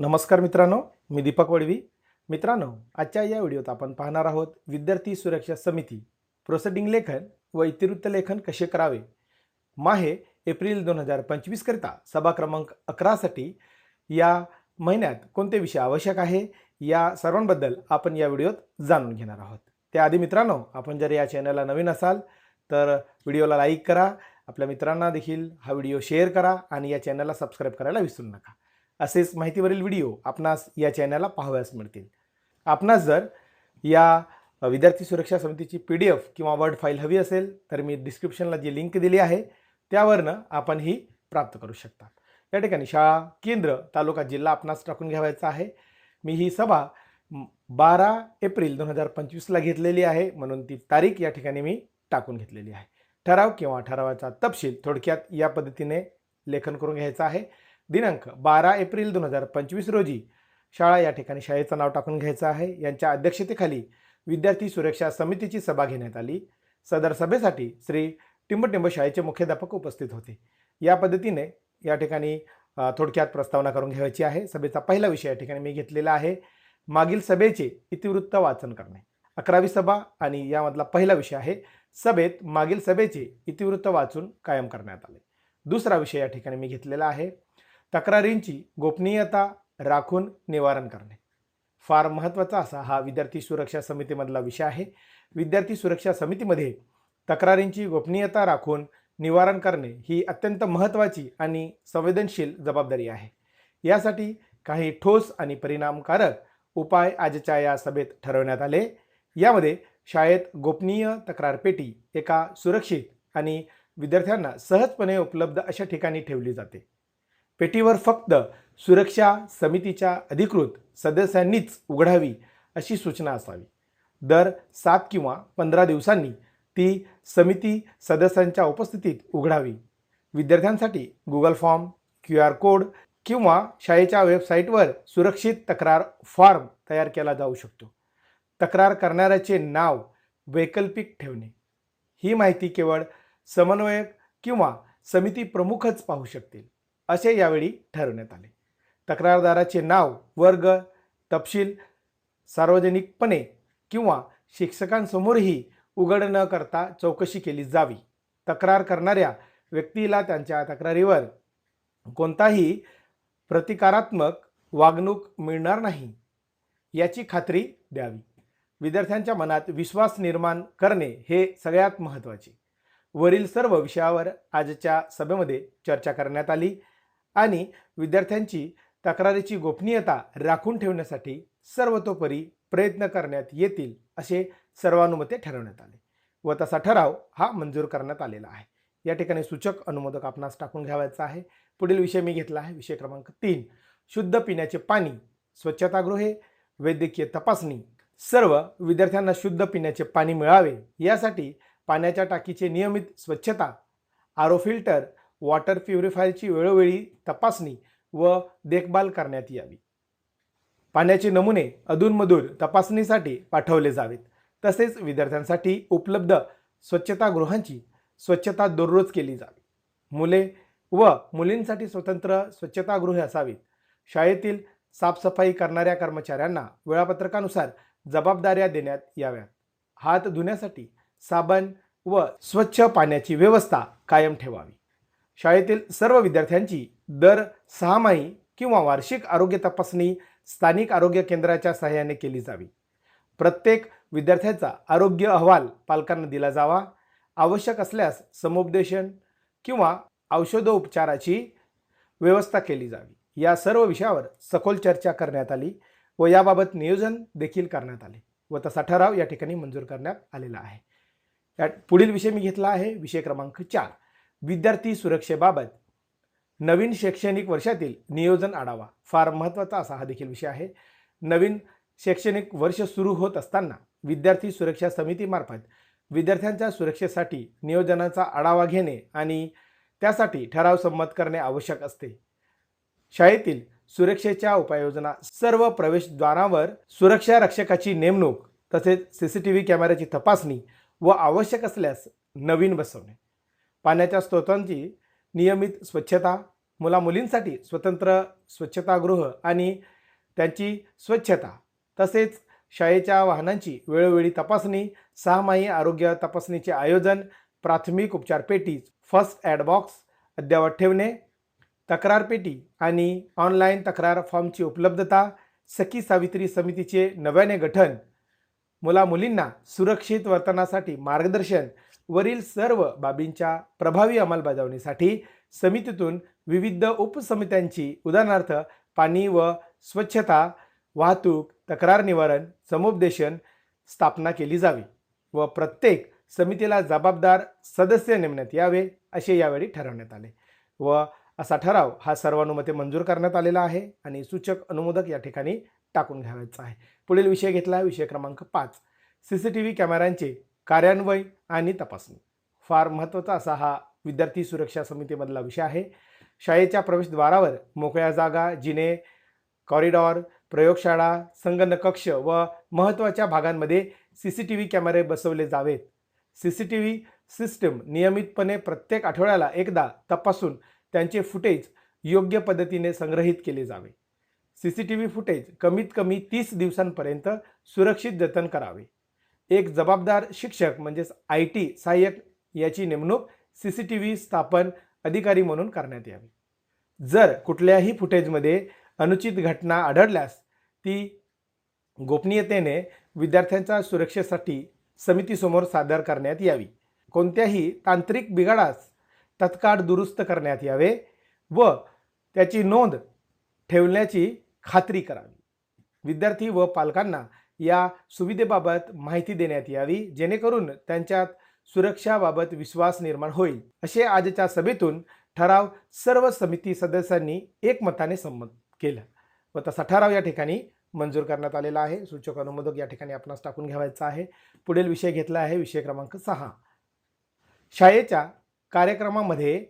नमस्कार मित्रांनो मी दीपक वडवी. मित्रांनो आजच्या या व्हिडिओत आपण पाहणार आहोत विद्यार्थी सुरक्षा समिती प्रोसेडिंग लेखन व इतिवृत्त लेखन कसे करावे? माहे एप्रिल दोन हजार पंचवीसकरिता सभा क्रमांक अकरासाठी या महिन्यात कोणते विषय आवश्यक आहे? या सर्वांबद्दल आपण या व्हिडिओत जाणून घेणार आहोत. त्याआधी मित्रांनो आपण जर या चॅनलला नवीन असाल तर व्हिडिओला लाईक करा. आपल्या मित्रांना देखील हा व्हिडिओ शेअर करा आणि या चॅनलला सबस्क्राईब करायला विसरू नका. असेच माहितीवरील व्हिडिओ आपणास या चॅनलला पाहावयास मिळतील. आपणास जर या विद्यार्थी सुरक्षा समितीची पी डी एफ किंवा वर्ड फाईल हवी असेल तर मी डिस्क्रिप्शनला जी लिंक दिली आहे त्यावरनं आपण ही प्राप्त करू शकता. या ठिकाणी शाळा केंद्र तालुका जिल्हा आपणास टाकून घ्यावायचा आहे. मी ही सभा बारा एप्रिल दोन हजार पंचवीसला घेतलेली आहे म्हणून ती तारीख या ठिकाणी मी टाकून घेतलेली आहे. ठराव किंवा ठरावाचा तपशील थोडक्यात या पद्धतीने लेखन करून घ्यायचं आहे. दिनांक बारा एप्रिल दोन हजार पंचवीस रोजी शाळा या ठिकाणी शाळेचं नाव टाकून घ्यायचं आहे. यांच्या अध्यक्षतेखाली विद्यार्थी सुरक्षा समितीची सभा घेण्यात आली. सदर सभेसाठी श्री टिंबटिंब शाळेचे मुख्याध्यापक उपस्थित होते. या पद्धतीने या ठिकाणी थोडक्यात प्रस्तावना करून घ्यायची आहे. सभेचा पहिला विषय या ठिकाणी मी घेतलेला आहे. मागील सभेचे इतिवृत्त वाचन करणे. अकरावी सभा आणि यामधला पहिला विषय आहे. सभेत मागील सभेचे इतिवृत्त वाचून कायम करण्यात आले. दुसरा विषय या ठिकाणी मी घेतलेला आहे. तक्रारींची गोपनीयता राखून निवारण करणे. फार महत्त्वाचा असा हा विद्यार्थी सुरक्षा समितीमधला विषय आहे. विद्यार्थी सुरक्षा समितीमध्ये तक्रारींची गोपनीयता राखून निवारण करणे ही अत्यंत महत्त्वाची आणि संवेदनशील जबाबदारी आहे. यासाठी काही ठोस आणि परिणामकारक उपाय आजच्या या सभेत ठरवण्यात आले. यामध्ये शाळेत गोपनीय तक्रारपेटी एका सुरक्षित आणि विद्यार्थ्यांना सहजपणे उपलब्ध अशा ठिकाणी ठेवली जाते. पेटीवर फक्त सुरक्षा समितीच्या अधिकृत सदस्यांनीच उघडावी अशी सूचना असावी. दर सात किंवा पंधरा दिवसांनी ती समिती सदस्यांच्या उपस्थितीत उघडावी. विद्यार्थ्यांसाठी Google form Q R code किंवा शाळेच्या वेबसाईटवर सुरक्षित तक्रार फॉर्म तयार केला जाऊ शकतो. तक्रार करणाऱ्याचे नाव वैकल्पिक ठेवणे. ही माहिती केवळ समन्वयक किंवा समिती प्रमुखच पाहू शकतील. असे यावेळी ठरवण्यात आले. तक्रारदाराचे नाव वर्ग तपशील सार्वजनिकपणे किंवा शिक्षकांसमोरही उघड न करता चौकशी केली जावी. तक्रार करणाऱ्या व्यक्तीला त्यांच्या तक्रारीवर कोणताही प्रतिकारात्मक वागणूक मिळणार नाही याची खात्री द्यावी. विद्यार्थ्यांच्या मनात विश्वास निर्माण करणे हे सगळ्यात महत्त्वाचे. वरील सर्व विषयावर आजच्या सभेमध्ये चर्चा करण्यात आली. आणि विद्यार्थ्यांची तक्रारीची गोपनीयता राखून ठेवण्यासाठी सर्वतोपरी प्रयत्न करण्यात येतील असे सर्वानुमते ठरवण्यात आले. व तसा ठराव हा मंजूर करण्यात आलेला आहे. या ठिकाणी सूचक अनुमोदक आपणास टाकून घ्यावायचा आहे. पुढील विषय मी घेतला आहे. विषय क्रमांक तीन शुद्ध पिण्याचे पाणी स्वच्छतागृहे वैद्यकीय तपासणी सर्व विद्यार्थ्यांना शुद्ध पिण्याचे पाणी मिळावे यासाठी पाण्याच्या टाकीचे नियमित स्वच्छता आरो फिल्टर वॉटर प्युरिफायरची वेळोवेळी तपासणी व देखभाल करण्यात यावी. पाण्याचे नमुने अधूनमधून तपासणीसाठी पाठवले जावेत. तसेच विद्यार्थ्यांसाठी उपलब्ध स्वच्छतागृहांची स्वच्छता दररोज केली जावी. मुले व मुलींसाठी स्वतंत्र स्वच्छतागृहे असावीत. शाळेतील साफसफाई करणाऱ्या कर्मचाऱ्यांना वेळापत्रकानुसार जबाबदाऱ्या देण्यात याव्यात. हात धुण्यासाठी साबण व स्वच्छ पाण्याची व्यवस्था कायम ठेवावी. शाळेतील सर्व विद्यार्थ्यांची दर सहामाही किंवा वार्षिक आरोग्य तपासणी स्थानिक आरोग्य केंद्राच्या सहाय्याने केली जावी. प्रत्येक विद्यार्थ्याचा आरोग्य अहवाल पालकांना दिला जावा. आवश्यक असल्यास समुपदेशन किंवा औषधोपचाराची व्यवस्था केली जावी. या सर्व विषयावर सखोल चर्चा करण्यात आली व याबाबत नियोजन देखील करण्यात आले व तसा ठराव या ठिकाणी मंजूर करण्यात आलेला आहे. या पुढील विषय मी घेतला आहे. विषय क्रमांक चार. विद्यार्थी सुरक्षेबाबत नवीन शैक्षणिक वर्षातील नियोजन आढावा. फार महत्त्वाचा असा हा देखील विषय आहे. नवीन शैक्षणिक वर्ष सुरू होत असताना विद्यार्थी सुरक्षा समितीमार्फत विद्यार्थ्यांच्या सुरक्षेसाठी नियोजनाचा आढावा घेणे आणि त्यासाठी ठराव संमत करणे आवश्यक असते. शाळेतील सुरक्षेच्या उपाययोजना सर्व प्रवेशद्वारावर सुरक्षा रक्षकाची नेमणूक तसेच सी सी टी व्ही कॅमेऱ्याची तपासणी व आवश्यक असल्यास नवीन बसवणे. पाण्याच्या स्रोतांची नियमित स्वच्छता मुला मुलींसाठी स्वतंत्र स्वच्छतागृह आणि त्यांची स्वच्छता तसेच शाळेच्या वाहनांची वेळोवेळी तपासणी सहामाही आरोग्य तपासणीचे आयोजन प्राथमिक उपचारपेटी फर्स्ट ॲड बॉक्स अद्ययावत ठेवणे तक्रार पेटी आणि ऑनलाईन तक्रार फॉर्मची उपलब्धता सखी सावित्री समितीचे नव्याने गठन मुला मुलींना सुरक्षित वर्तनासाठी मार्गदर्शन वरील सर्व बाबींच्या प्रभावी अंमलबजावणीसाठी समितीतून विविध उपसमित्यांची उदाहरणार्थ पाणी व स्वच्छता वाहतूक तक्रार निवारण समुपदेशन स्थापना केली जावी व प्रत्येक समितीला जबाबदार सदस्य नेमण्यात यावे असे यावेळी ठरवण्यात आले व असा ठराव हा सर्वानुमते मंजूर करण्यात आलेला आहे आणि सूचक अनुमोदक या ठिकाणी टाकून घ्यावायचा आहे. पुढील विषय घेतला आहे. विषय क्रमांक पाच. सी सी टी व्ही कॅमेऱ्यांचे कार्यान्वय आणि तपासणी. फार महत्त्वाचा असा हा विद्यार्थी सुरक्षा समितीमधला विषय आहे. शाळेच्या प्रवेशद्वारावर मोकळ्या जागा जिने कॉरिडॉर प्रयोगशाळा संगणकक्ष व महत्त्वाच्या भागांमध्ये सी सी टी व्ही कॅमेरे बसवले जावेत. C C T V system नियमितपणे प्रत्येक आठवड्याला एकदा तपासून त्यांचे फुटेज योग्य पद्धतीने संग्रहित केले जावे. C C T V footage कमीत कमी तीस दिवसांपर्यंत सुरक्षित जतन करावे. एक जबाबदार शिक्षक म्हणजेच आय टी सहाय्यक याची नेमणूक सी सी टी व्ही स्थापन अधिकारी म्हणून करण्यात यावी. जर कुठल्याही फुटेजमध्ये अनुचित घटना आढळल्यास ती गोपनीयतेने विद्यार्थ्यांच्या सुरक्षेसाठी समितीसमोर सादर करण्यात यावी. कोणत्याही तांत्रिक बिघाडास तत्काळ दुरुस्त करण्यात यावे व त्याची नोंद ठेवण्याची खात्री करावी. विद्यार्थी व पालकांना या सुविधेबाबत माहिती देण्यात यावी जेणेकरून त्यांच्यात सुरक्षाबाबत विश्वास निर्माण होईल. असे आजच्या सभेतून ठराव सर्व समिती सदस्यांनी एकमताने संमत केला. व तसा ठराव या ठिकाणी मंजूर करण्यात आलेला आहे. सूचक अनुमोदक या ठिकाणी आपणास टाकून घ्यावायचा आहे. पुढील विषय घेतला आहे. विषय क्रमांक सहा. शाळेच्या कार्यक्रमामध्ये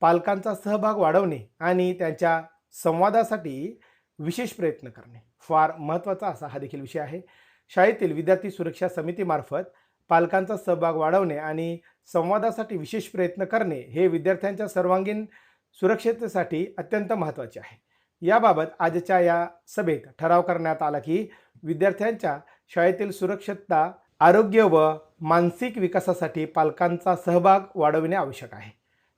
पालकांचा सहभाग वाढवणे आणि त्यांच्या संवादासाठी विशेष प्रयत्न करणे. फार महत्त्वाचा असा हा देखील विषय आहे. शाळेतील विद्यार्थी सुरक्षा समितीमार्फत पालकांचा सहभाग वाढवणे आणि संवादासाठी विशेष प्रयत्न करणे हे विद्यार्थ्यांच्या सर्वांगीण सुरक्षिततेसाठी अत्यंत महत्त्वाचे आहे. याबाबत आजच्या या सभेत ठराव करण्यात आला की विद्यार्थ्यांच्या शाळेतील सुरक्षितता आरोग्य व मानसिक विकासासाठी पालकांचा सहभाग वाढविणे आवश्यक आहे.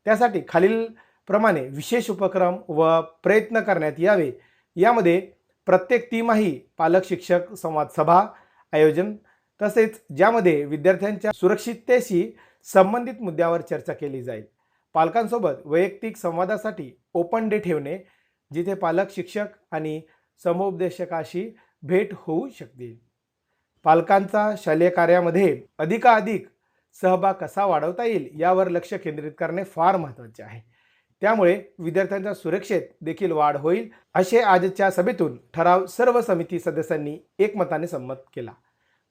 त्यासाठी खालीलप्रमाणे विशेष उपक्रम व प्रयत्न करण्यात यावे. यामध्ये प्रत्येक तिमाही पालक शिक्षक संवाद सभा आयोजन तसेच ज्यामध्ये विद्यार्थ्यांच्या सुरक्षिततेशी संबंधित मुद्द्यावर चर्चा केली जाईल. पालकांसोबत वैयक्तिक संवादासाठी ओपन डे ठेवणे जिथे पालक शिक्षक आणि समुपदेशकाशी भेट होऊ शकतील पालकांचा शालेय कार्यामध्ये अधिकाधिक सहभाग कसा वाढवता येईल यावर लक्ष केंद्रित करणे फार महत्त्वाचे आहे. त्यामुळे विद्यार्थ्यांच्या सुरक्षेत देखील वाढ होईल असे आजच्या सभेतून ठराव सर्व समिती सदस्यांनी एकमताने संमत केला.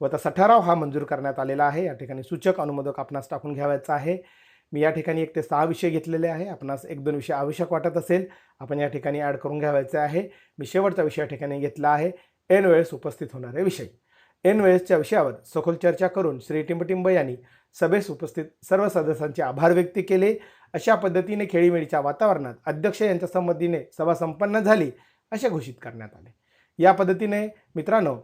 व तसा ठराव हा मंजूर करण्यात आलेला आहे. या ठिकाणी सूचक अनुमोदक आपणास टाकून घ्यावायचा आहे. मी या ठिकाणी एक ते सहा विषय घेतलेले आहे. आपणास एक दोन विषय आवश्यक वाटत असेल आपण या ठिकाणी ॲड करून घ्यावायचे आहे. मी शेवटचा विषय या ठिकाणी घेतला आहे. ऐन वेळेस उपस्थित होणारे विषय. ऐन वेळेसच्या विषयावर सखोल चर्चा करून श्री टिंबटिंब यांनी सभेस उपस्थित सर्व सदस्यांचे आभार व्यक्त केले. अशा पद्धतीने खेळीमेळीच्या वातावरणात अध्यक्ष यांच्या संमतीने सभा संपन्न झाली असे घोषित करण्यात आले. या पद्धतीने मित्रांनो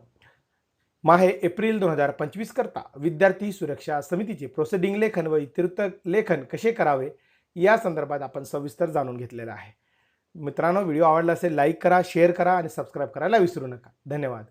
माहे एप्रिल दोन हजार पंचवीस करता विद्यार्थी सुरक्षा समितीचे प्रोसिडिंग लेखन व इतिवृत्त लेखन कसे करावे या संदर्भात आपण सविस्तर जाणून घेतलेलं आहे. मित्रांनो व्हिडिओ आवडला असेल लाईक करा शेअर करा आणि सबस्क्राईब करायला विसरू नका. धन्यवाद.